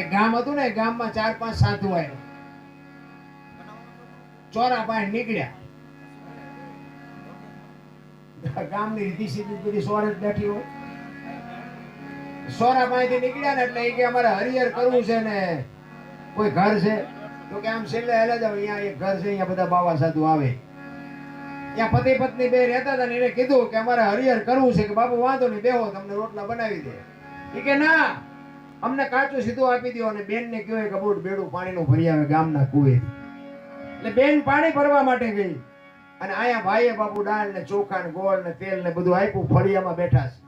એક ગામ હતું ને ગામમાં ચાર પાંચ સાધુ આવ્યા ચોરા પાસે નીકળ્યા. ગામની રીતિ સીધી બધી સોરે જ બેઠી હોય. સોરા પાસેથી નીકળ્યા ને એટલે એ કે અમારે હરિહર કરવું છે ને, કોઈ ઘર છે? તો કે આમ છેલ્લે હેલા જાવ અહીંયા એક ઘર છે, અહીંયા બધા બાવા સાધુ આવે. ત્યાં પતિ પત્ની બે રહેતા હતા ને એને કીધું કે અમારે હરિહર કરવું છે, કે બાપુ વાંધો નહીં, બેહો, તમને રોટલા બનાવી દે. એ કે ના અમને કાચું સીધું આપી દો અને બેન ને કહેવાય કે બુટ બેડું પાણીનું ભરી આવે ગામના કુએ એટલે બેન પાણી ભરવા માટે ગઈ. અને અહીંયા ભાઈએ બાપુ દાળ ને ચોખા ને ગોળ ને તેલ ને બધું આપ્યું, ફળિયામાં બેઠા છે.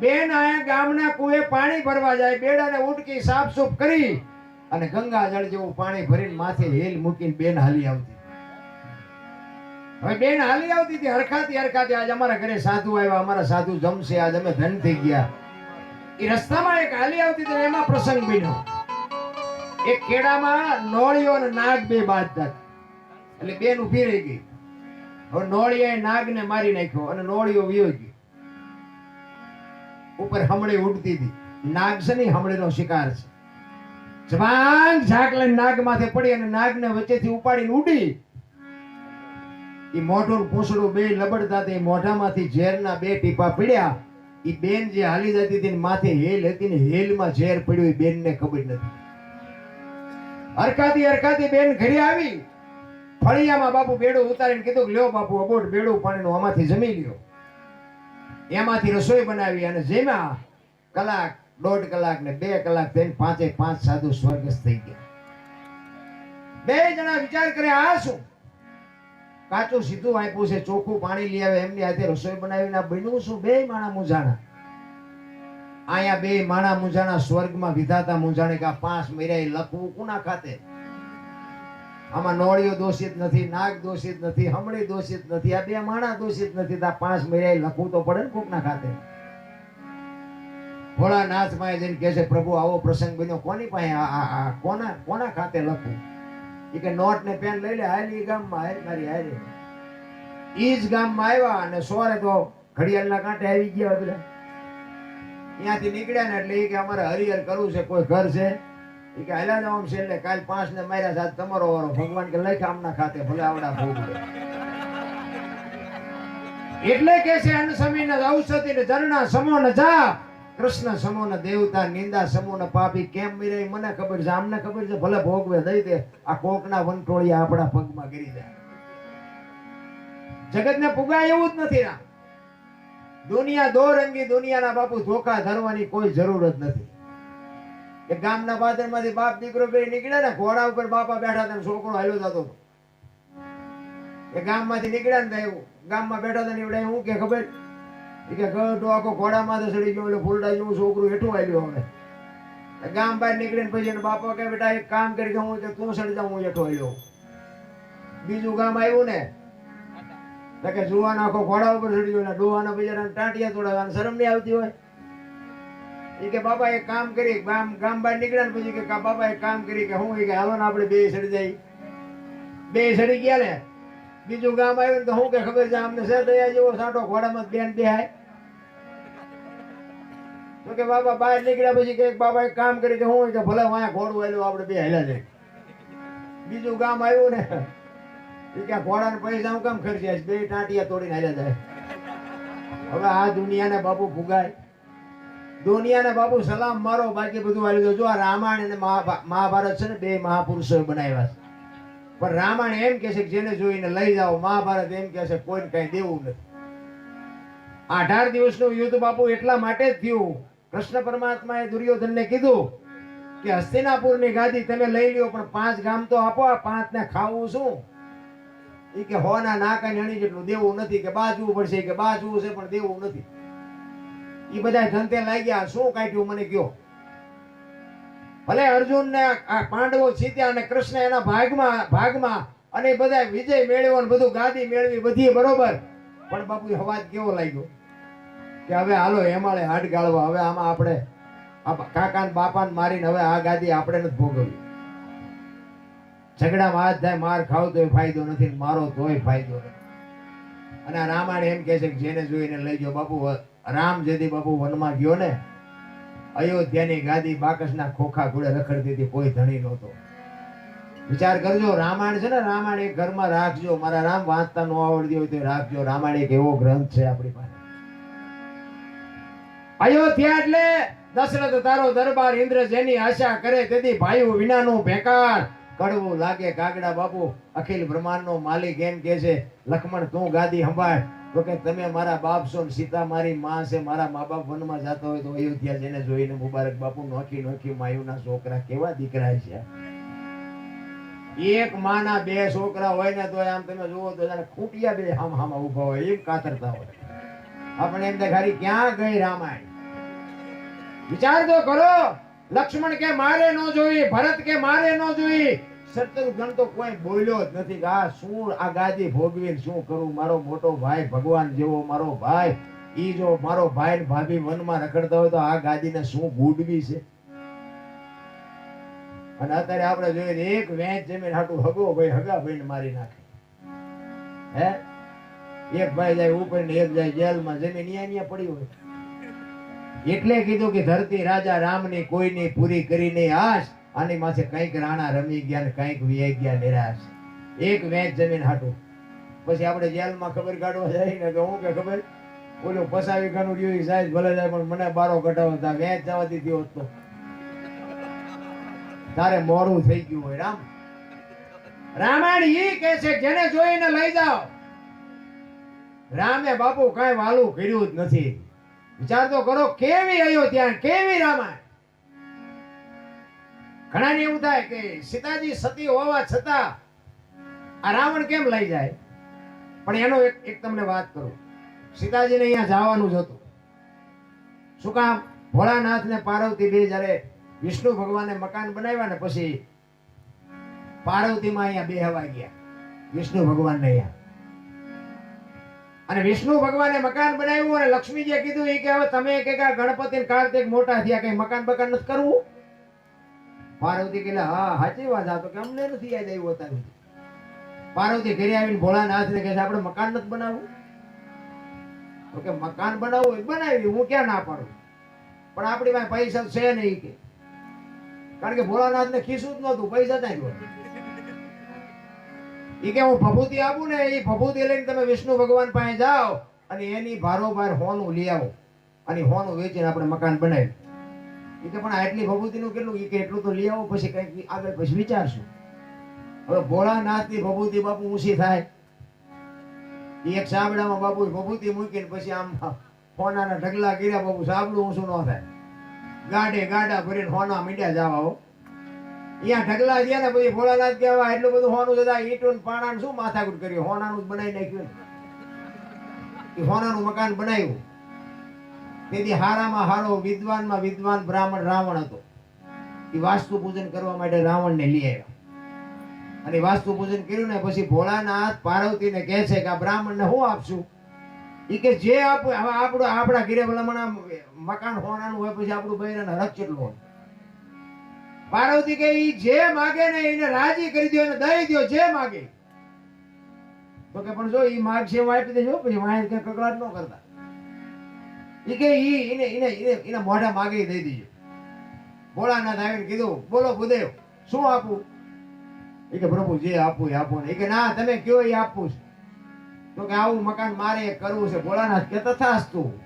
બેન અહીંયા ગામના કુએ પાણી ભરવા જાય, બેડાને ઉટકી સાફસૂફ કરી અને ગંગા જળ જેવું પાણી ભરીને માથે હેલ મૂકીને બેન હાલી આવતી. હવે બેન હાલી આવતી હતી હરખાતી હરખાતી, આજ અમારા ઘરે સાધુ આવ્યા, અમારા સાધુ જમશે, આજ અમે ધન થઈ ગયા. એ રસ્તામાં એક હાલી આવતી હતી એમાં પ્રસંગ બન્યો. એક કેડામાં નોળિયો અને નાગ બે બાંધતા એટલે બેન ઊભી રહી ગઈ. હવે નોળિયાએ નાગને મારી નાખ્યો અને નોળિયો વિયો ગયો. ઉપર હમણી ઉડતી હતી. નાગ છે ને હમણીનો શિકાર છે. જવાન ઝાક લઈને નાગ માથે પડી અને નાગને વચ્ચેથી ઉપાડીને ઉડી. એ મોઢું પૂંછડું બે લબડતા તે મોઢામાંથી ઝેરના બે ટીપા પડ્યા. ઈ બેન જે હાલી જતી હતી માથે હેલ હતી ને હેલમાં ઝેર પડ્યું એ બેનને ખબર નથી. હરકાતી હરકાતી બેન ઘરે આવી. ફળિયામાં બાપુ બેડું ઉતારીને કીધું લ્યો બાપુ, અબોટ બેડું પાણીનું આમાંથી જમી લ્યો. એમાંથી રસોઈ બનાવી અને જેમાં કલાક, દોઢ કલાક ને બે કલાક થઈને પાંચે પાંચ સાધુ સ્વર્ગસ્થ થઈ ગયા. બે જણા વિચાર કરે આ શું? કાચું સીધું આપ્યું છે, ચોખ્ખું પાણી લઈ આવે, એમની હાથે રસોઈ બનાવીને બન્યું શું? બે માણા મૂંઝાણા. અહીંયા બે માણા મૂંઝાણા સ્વર્ગમાં વિધાતા મૂંઝાણે કે પાંચ મેરાય લખવું કુના ખાતે? આમાં નોળિયો દોષિત નથી, નાગ દોષિત નથી, હમણી દોષિત નથી, આ બે માણા દોષિત નથી આ પાંચ મેરાય લખવું તો પડે ને કોકના ખાતે? ભોળાનાથમાં જઈને કહે છે, પ્રભુ, આવો પ્રસંગ બન્યો. કોની પાસે? કોના કોના ખાતે લખવું? એ કે નોટ ને પેન લઈ લે હાલી ગામમાં હાલ મારી હારે ઈ જ ગામમાં આવ્યા અને સોરે તો ઘડિયાળના કાંઠે આવી ગયા બધા. ત્યાંથી નીકળ્યા ને એટલે એ કે અમારે હરિહર કરવું છે, કોઈ ઘર છે. એ કે હાલ્યા નામ છે એટલે કાલ પાંચ ને માર્યા સાત તમારો વારો. ભગવાન કે લખ આમના ખાતે, ભલે આવડા ભોગ એટલે કે છે, અન્ન સમી ને ઔષધિ ને જરણા સમો ને જા. કૃષ્ણ સમો ને દેવતા, નિંદા સમો ને પાપી, કેમ મિરે મને ખબર છે, આમને ખબર છે, ભલે ભોગવે દઈ દે. આ કોકના વંટોળિયા આપણા પગમાં ગીરી જાય. જગતને પુગાય એવું જ નથી ના. દુનિયા દોરંગી દુનિયાના બાપુ ધોકા ધરવાની કોઈ જરૂર જ નથી. એ ગામના બાદરમાંથી બાપ દીકરો બે નીકળ્યા ને ઘોડા ઉપર બાપા બેઠા હતા છોકરો હાલ્યો જતો એ ગામમાંથી નીકળ્યા ને એવું ગામમાં બેઠા હતા ને એવડે હું કે ખબર? એ કે ઘટો આખો ઘોડામાં તો ચડી ગયો, એટલે ફૂલડા જેવું છોકરું હેઠું આવ્યું હવે. ગામ બહાર નીકળીને પછી એના બાપા કે બેટા, એક કામ કરી કે હું તું સડી જાઉં, હું હેઠો આવ્યો બીજું ગામ આવ્યું ને કે જુવાન આખો ઘોડા ઉપર ચડી ગયો ને ડોહાના બિચારા ટાંટિયા તોડાવવાની, શરમ નહીં આવતી હોય? એ કે બાપા એક કામ કરી ગામ ગામ બહાર નીકળ્યા ને પછી કે બાપા એક કામ કરી કે હું કે હાલો ને આપણે બે સડી જાય. બે સડી ગયા ને, બીજું ગામ આવ્યું ને તો હું કે ખબર છે આમને છે દયા જેવો સાટો ઘોડામાં બેન બેહાય. તો કે બાબા બહાર નીકળ્યા પછી કે બાબા એક કામ કરી કે હું કે ભલે અહીંયા ઘોડું આવેલું આપણે બે હેલા જાય. બીજું ગામ આવ્યું ને ઘોડાને પૈસા હું કેમ ખર્ચ્યા છે? બે ટાંટિયા તોડીને હાલ્યા જાય. હવે આ દુનિયાને બાપુ ફુગાય દુનિયાને બાપુ સલામ મારો, બાકી બધું હાલ્યું જો આ રામાયણ અને મહાભા- મહાભારત છે ને, બે મહાપુરુષોએ બનાવ્યા છે. પણ રામાયણ એમ કે છે કે જેને જોઈને લઈ જાઓ, મહાભારત એમ કે છે કોઈને કઈ દેવું નથી. અઢાર દિવસનું યુદ્ધ બાપુ એટલા માટે જ થયું. કૃષ્ણ પરમાત્માએ દુર્યોધનને કીધું કે, હસ્તિનાપુરની ગાદી તમે લઈ લ્યો, પણ પાંચ ગામ તો આપો, આ પાંચ ને ખાવું શું? ઈ કે હોના કઈ નણી જેટલું દેવું નથી કે બાજવું પડશે કે બાજવું છે, પણ દેવું નથી. એ બધા ધંધે લાગ્યા શું કાઢ્યું મને કયો? ભલે અર્જુન ને પાંડવો જીત્યા અને કૃષ્ણ એના ભાગમાં ભાગમાં અને એ બધા વિજય મેળવ્યો ને બધું ગાદી મેળવી બધી બરોબર. પણ બાપુ હવાજ કેવો લાગ્યો? કે હવે હાલો હેમાળે હાડ ગાળવા હવે આમાં આપણે કાકા ને બાપા ને મારીને હવે આ ગાદી આપણે નથી ભોગવવી ઝઘડામાં હાથ થાય, માર ખાવ તોય ફાયદો નથી મારો તોય ફાયદો નથી. અને રામાયણ એમ કહે છે કે જેને જોઈને લઈ જાઓ બાપુ, રામ જેથી બાપુ વનમાં ગયો ને, અયોધ્યાની ગાદી બાકસના ખોખા ઘોડે રખડતી હતી, કોઈ ધણી નહોતો. વિચાર કરજો, રામાયણ છે ને, રામાયણ એક ઘરમાં રાખજો. મારા રામ વાંચતા ન આવડતી હોય તો રાખજો. રામાયણ એક એવો ગ્રંથ છે આપણી પાસે. અયોધ્યા એટલે દશરથ તારો દરબાર ઇન્દ્ર જેની આશા કરે તેથી ભાઈઓ વિનાનું ભેકાર કડવું લાગે કાગડા બાપુ, અખિલ બ્રહ્માંડનો માલિક એમ કે છે લક્ષ્મણ તું ગાદી સંભાળ. તો કે, તમે મારા બાપ છો સીતા મારી માં છે, મારા મા બાપ વનમાં જતા હોય તો અયોધ્યા જઈને જોઈને મુબારક બાપુ નોખી નોખી માયુના છોકરા કેવા દીકરા છે. એક માના બે છોકરા હોય ને તો આમ તમે જુઓ તો જાણે ખૂટિયા બે હામ હામા ઊભા હોય, એમ કાતરતા હોય. આપણે એમ દેખાડી ક્યાં ગઈ રામાયણ? વિચાર તો કરો, લક્ષ્મણ કે મારે ન જોઈ, ભરત કે મારે ન જોઈ શત્રુઘ્ન તો કોઈ બોલ્યો જ નથી આ શું આ ગાદી ભોગવી શું કરું? મારો મોટો ભાઈ ભગવાન જેવો મારો ભાઈ, ઈ જો મારો ભાઈ ભાભી વનમાં રખડતા હોય તો આ ગાદીને શું ગુડવી છે? અને અત્યારે આપણે જોઈએ એક વેચ જમીન હાટું હગો ભાઈ, હગા ભાઈને મારી નાખે. હે? એક ભાઈ જાય ઉપર ને એક જાય જેલમાં, જમીન અહીંયા ન્યા પડી હોય. એટલે કીધું કે ધરતી રાજા રામની કોઈની પૂરી કરી નહીં. આશ આની માથે કંઈક રાણા રમી ગયા ને કંઈક વિયાઈ ગયા નિરાશ. એક વેચ જમીન હાટું. પછી આપણે જેલમાં ખબર કાઢવા જાય ને તો હું કે ખબર? ઓલું પસાવી ખાનું રહ્યું સાહેબ ભલે જાય, પણ મને બારો કઢાવો તા વેચ જવા દીધી હોત તો. તારે મોડું થઈ ગયું હોય, રામ. રામાયણ ઈ કે છે, જેને જોઈને લઈ જાઓ. રામે બાપુ કઈ વાલું કર્યું જ નથી. વિચાર તો કરો, કેવી અયોધ્યા કેવી રામાયણ? ઘણા એવું થાય કે સીતાજી સતી હોવા છતાં આ રાવણ કેમ લઈ જાય? પણ એનો એક એક તમને વાત કરું. સીતાજીને અહીંયા જવાનું જ હતું. શું કામ? ભોળાનાથ ને પાર્વતી બે જ્યારે વિષ્ણુ ભગવાને મકાન બનાવ્યા ને પછી પાર્વતીમાં અહીંયા બેહવા ગયા. વિષ્ણુ ભગવાનને અહીંયા. અને વિષ્ણુ ભગવાને મકાન બનાવ્યું અને લક્ષ્મીજીએ કીધું એ કે હવે તમે કે ગણપતિ કાર્તિક મોટા થયા, કઈ મકાન બકાન નથી કરવું? પાર્વતી કે હા, સાચી વાત આ તો કે અમને નથી યાદ આવ્યું અત્યારે પાર્વતી ઘરે આવીને ભોળાનાથ ને કહે આપણે મકાન નથી બનાવવું? તો કે, મકાન બનાવવું એ બનાવ્યું બનાવી હું ક્યાં ના પાડું? પણ આપણી પાસે પૈસા છે નહીં કે. કારણ કે ભોળાનાથ ને ખીસું જ નહોતું, પૈસા ત્યાં એ કે, હું ભભૂતિ આપું ને એ ભભૂતિ લઈને તમે વિષ્ણુ ભગવાન પાસે જાઓ અને એની ભારોભાર હોનું લઈ આવો. અને હોનું વેચીને આપણે મકાન બનાવી ઈ કે પણ આટલી ભભૂતિનું કેટલું? કે એટલું તો લઈ આવો, પછી કંઈક આગળ પછી વિચારશું. હવે ભોળાનાથની ભભૂતિ બાપુ ઊંચી થાય. એ એક સાબડામાં બાપુ ભભૂતિ મૂકીને પછી આમ ફોનાના ઢગલા કર્યા બાપુ સાબડું ઊંચું ન થાય. ગાડે ગાડા ભરીને હોના મીંડ્યા જવા અહીંયા ઢગલા ગયા ને પછી ભોળાનાથ કહેવા એટલું બધું હોનું જતા ઈટું પાણાનું શું માથાકૂટ કર્યું? હોનાનું જ બનાવી નાખ્યું. એ હોનાનું મકાન બનાવ્યું. તેથી હારામાં હારો, વિદ્વાનમાં વિદ્વાન, બ્રાહ્મણ, રાવણ હતો. એ વાસ્તુ પૂજન કરવા માટે રાવણને લઈ આવ્યા. અને વાસ્તુ પૂજન કર્યું ને પછી ભોળાનાથ પાર્વતીને કહે છે કે આ બ્રાહ્મણને હું આપશું? એ કે જે આપ આપણું, આપણા ઘરે ભલામણ મકાન હોનાનું હોય પછી આપણું બૈરાને હરખ કેટલું હોય? પાર્વતી કે એ જે માગે ને એને રાજી કરી દો એને દઈ દો જે માગે. તો કે પણ જો ઈ માગશે એમ આપી દેજો પછી વાંચ કકડાટ ન કરતા. ઈ કે ઈ એને એને એને મોઢા માગે દઈ દીજો. ભોળાનાથ આવીને કીધું, બોલો ભૂદેવ, શું આપું? એ કે પ્રભુ, જે આપવું એ આપો. એ કે, ના, તમે કયો એ આપવું છે? તો કે, આવું મકાન મારે કરવું છે. ભોળાનાથ કે, તથાસ્તુ.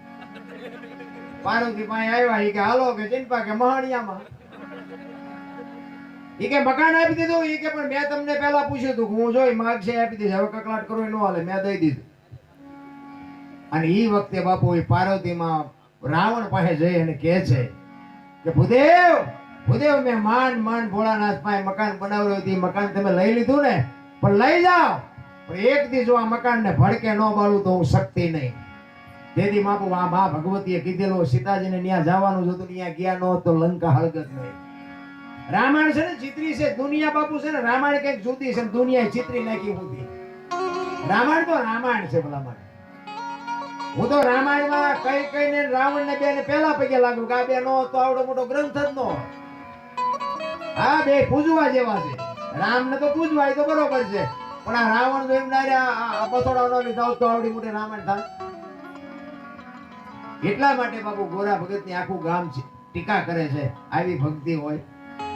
પાર્વતી પાસે આવ્યા એ કે, હાલો, કે ચિંપા, કે મહાણિયામાં. ઈ કે, મકાન આપી દીધું. એ કે, પણ મેં તમને પહેલા પૂછ્યું હતું હું જોઈ માગશે, આપી દીધી હવે કકલાટ એ ન હાલે, મેં દઈ દીધું. અને એ વખતે બાપુ એ પાર્વતીમાં રાવણ પાસે જઈ અને કહે છે કે, ભૂદેવ ભૂદેવ, મેં માંડ માંડ ભોળાનાથ પાસે મકાન બનાવ્યું હતું. મકાન તમે લઈ લીધું ને? પણ લઈ જાઓ. પણ એક દી જો આ મકાનને ભડકે ન બાળું તો હું શક્તિ નહીં. તેથી બાપુ આ મા ભગવતીએ કીધેલું, સીતાજીને ત્યાં જવાનું જ હતું ત્યાં ગયા ન તો લંકા હળગત નહીં. રામાયણ છે ને, ચિત્રી છે, દુનિયા બાપુ છે ને, રામાયણ કંઈક જુદી છે દુનિયા ચિત્રી નાખી હતી રામાયણ તો રામાયણ છે ભલા માટે હું તો રામાયણમાં કઈ કઈ ને રાવણ ને બે ને પેલા પગે લાગુ કે આ બે નો તો આવડો મોટો ગ્રંથ જ નો હા બે પૂજવા જેવા છે. રામ ને તો પૂજવા તો બરોબર છે. પણ આ રાવણ તો એમ ના આ બસોડા નો જાવ તો આવડી મોટી રામાયણ થાય. એટલા માટે બાપુ ગોરા ભગતની આખું ગામ છે. ટીકા કરે છે. આવી ભક્તિ હોય.